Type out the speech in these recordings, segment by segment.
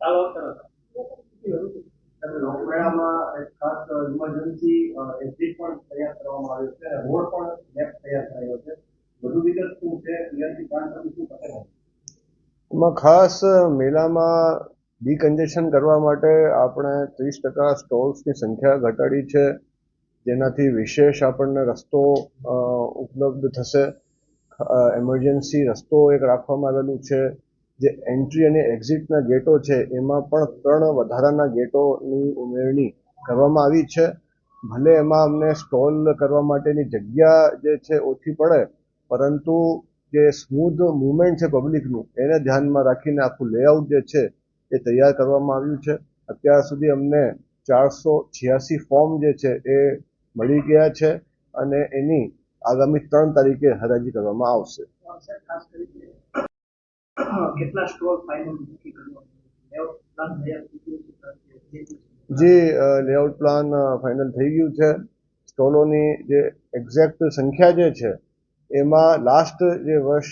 ચાલો ખાસ ઇમરજન્સી એમાં ખાસ મેળામાં ડિકન્જેશન કરવા માટે આપણે ત્રીસ ટકા સ્ટોલ્સની સંખ્યા ઘટાડી છે, જેનાથી વિશેષ આપણને રસ્તો ઉપલબ્ધ થશે. એમરજન્સી રસ્તો એક રાખવામાં આવેલું છે. જે એન્ટ્રી અને એક્ઝિટના ગેટો છે, એમાં પણ ત્રણ વધારાના ગેટોની ઉમેરણી કરવામાં આવી છે. ભલે એમાં અમને સ્ટોલ કરવા માટેની જગ્યા જે છે ઓછી પડે, પરંતુ જે સ્મૂધ મુવમેન્ટ છે પબ્લિકનું એને ધ્યાનમાં રાખીને આખું લેઆઉટ જે છે એ તૈયાર કરવામાં આવ્યું છે. અત્યાર સુધી અમને ચારસો છ્યાસી ફોર્મ જે છે એ મળી ગયા છે અને એની આગામી ત્રણ તારીખે હરાજી કરવામાં આવશે. કેટલા સ્ટોર ફાઇનલ નક્કી જે લેઆઉટ પ્લાન ફાઇનલ થઈ ગયું છે. સ્ટોલોની જે એક્ઝેક્ટ સંખ્યા જે છે એમાં લાસ્ટ જે વર્ષ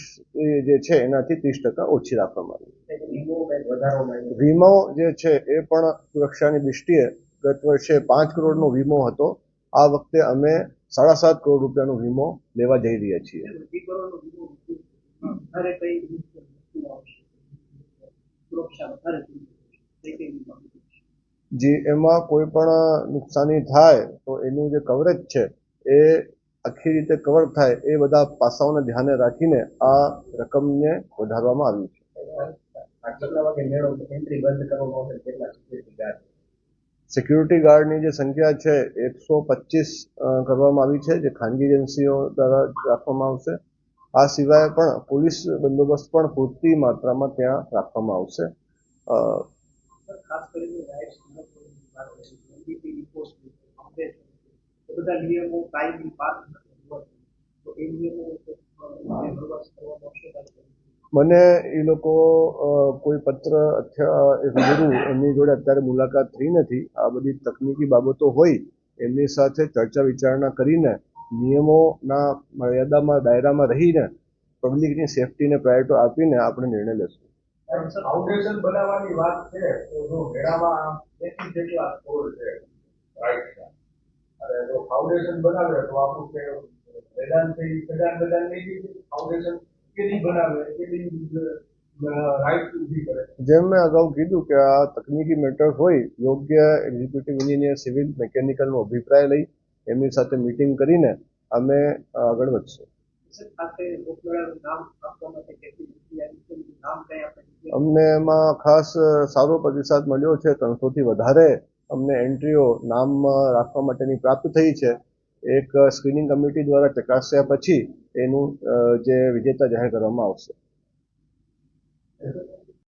જે છે એનાથી ત્રીસ ટકા ઓછી રાખવામાં આવી. વીમો વીમો જે છે એ પણ સુરક્ષાની દૃષ્ટિએ ગત વર્ષે પાંચ કરોડનો વીમો હતો. આ વખતે અમે સાડા સાત કરોડ રૂપિયાનો વીમો લેવા જઈ રહ્યા છીએ અઢી કરોડનો વીમો વધારે કઈ વસ્તુઓ આવશે સુરક્ષા વધારે કઈ કઈ વીમો આવશે? જે એમાં કોઈ પણ નુકસાની થાય તો એનું જે કવરેજ છે એ આખી રીતે કવર થાય એ બધા પાસાઓને ધ્યાને રાખીને આ રકમને વધારવામાં આવ્યું છે. સિક્યુરિટી ગાર્ડની જે સંખ્યા છે એકસો પચીસ કરવામાં આવી છે જે ખાનગી એજન્સીઓ દ્વારા રાખવામાં આવશે. આ સિવાય પણ પોલીસ બંદોબસ્ત પણ પૂરતી માત્રામાં ત્યાં રાખવામાં આવશે. મને એ લોકો કોઈ પત્ર રૂબરૂ એમની જોડે અત્યારે મુલાકાત થઈ નથી. આ બધી તકનીકી બાબતો હોય એમની સાથે ચર્ચા વિચારણા કરીને નિયમોના મર્યાદામાં દાયરામાં રહીને પબ્લિકની સેફટીને પ્રાયોરિટી આપીને આપણે નિર્ણય લેશું. ફાઉન્ડેશન બનાવવાની વાત છે તો જો મેળામાં એકથી જેટલા સ્ટોર છે રાઈટના અને જો ફાઉન્ડેશન બનાવે તો આપણું કે વેદાંતથી વેદાંત વેદાંતની બી ફાઉન્ડેશન કેવી બનાવે કેવી રાઈટ ઊભી કરે. જેમ મેં અગાઉ કીધું કે આ તકનીકી મેટર હોય યોગ્ય એક્ઝિક્યુટિવ એન્જિનિયર સિવિલ મિકેનિકલનો અભિપ્રાય લઈ એમની સાથે મિટિંગ કરીને અમે આગળ વધશું. અમને એમાં ખાસ સારો પ્રતિસાદ મળ્યો છે ત્રણસોથી વધારે અમને એન્ટ્રીઓ નામ રાખવા માટેની પ્રાપ્ત થઈ છે. એક સ્ક્રીનિંગ કમિટી દ્વારા ચકાસ્યા પછી એનું જે વિજેતા જાહેર કરવામાં આવશે.